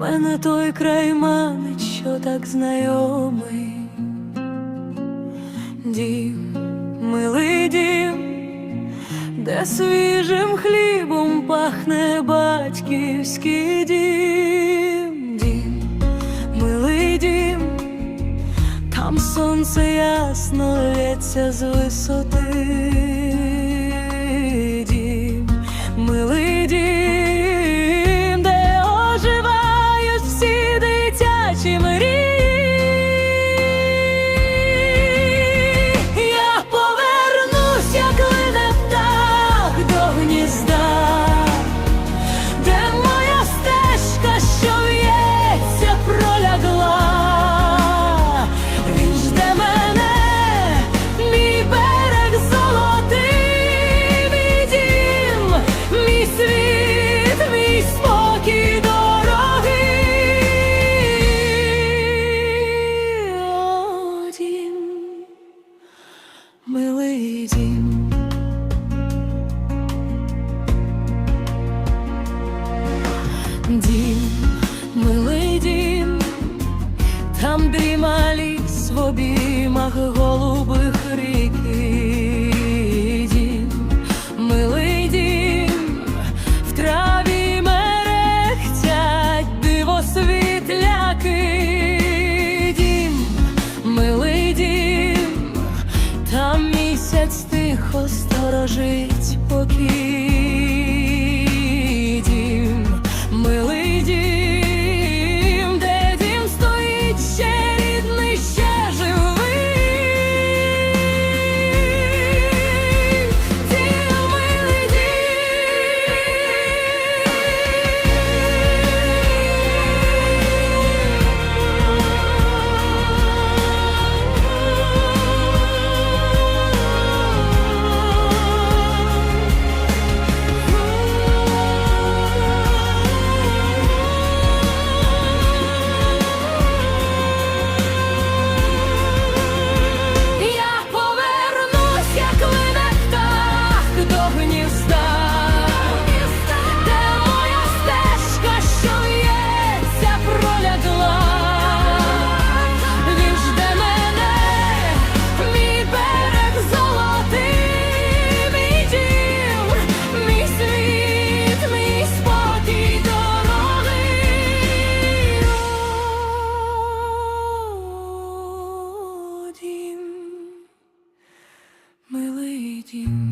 Мене той край манить, що так знайомий. Дім, милий дім, де свіжим хлібом пахне батьківський дім, дім, милий дім, там сонце ясно лється з висоти. Дім, милий дім, там дрімалі в обіймах голубих ріки. Милий дім, в траві мерехтять дивосвітляки. Дім, милий дім, там місяць тихо сторожить покій. О, дім, милий дім.